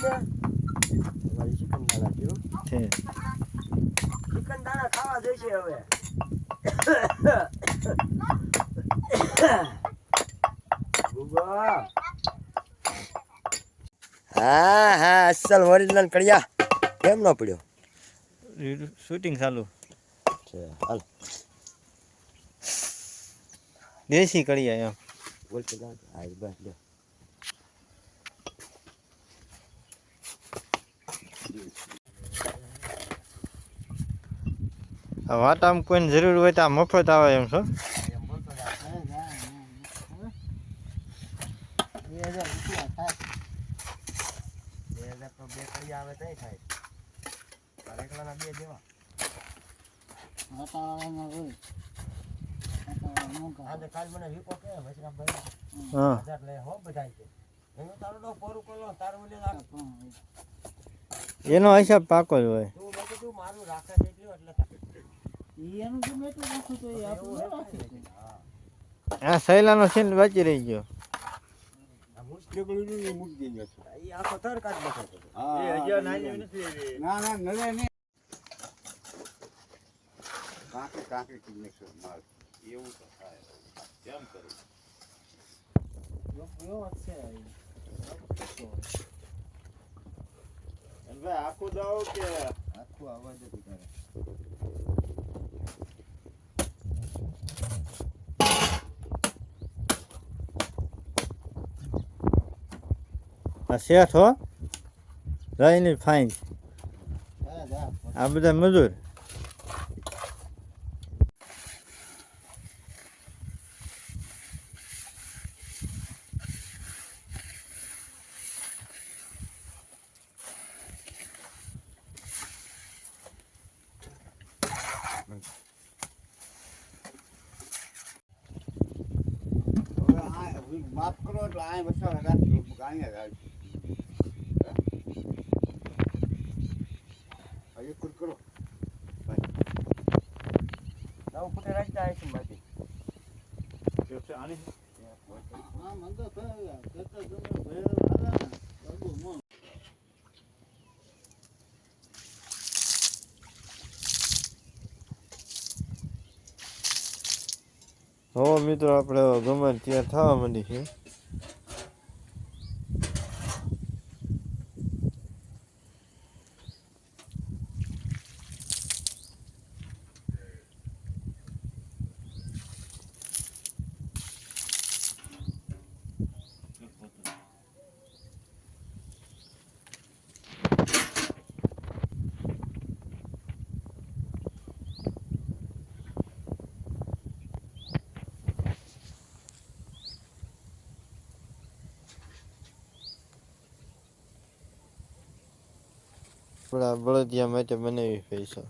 Chicken દાણા થયું છે ચિકન દાણા ખાવા જઈશે હવે ગુગા હા હા અસલ ઓરિજિનલ કડિયા. કેમ ન પડ્યો શૂટિંગ ચાલુ છે હાલ દેશી કડિયા એમ. બોલ કે આ બસ વાટામાં કોઈને જરૂર હોય તો આ મફત આવે એમ છો? એનો હિસાબ પાકો જ હોય તું મેં કીધું મારું રાખે છે એટલું એટલે થાય. હા આ સૈલાનો સીન બચી રહી ગયો. આ મુશ્કેલ કે આખો છે. ના ના નડે નહીં કાંકરી કાંકરી કરી નાખશો માલ એવું તો થાય કેમ કરું ભાઈ આખું દાવ કે આખું આવવા દે તારે આ શેઠ હો. રહીની ફાઇન. આ બધા મજૂર. માફ કરો એટલે આ રાખી ગાણી રાખી હવે કુર કરો નવ ફૂટે રાખતા હશે બાકી હા મન તો ભાઈ કરતા તમે ભાઈ બાબુ મો હો મિત્રો, આપણે ગમે ત્યાં થવા માંડી છે આપણા બળદિયા માટે બનાવી પૈસા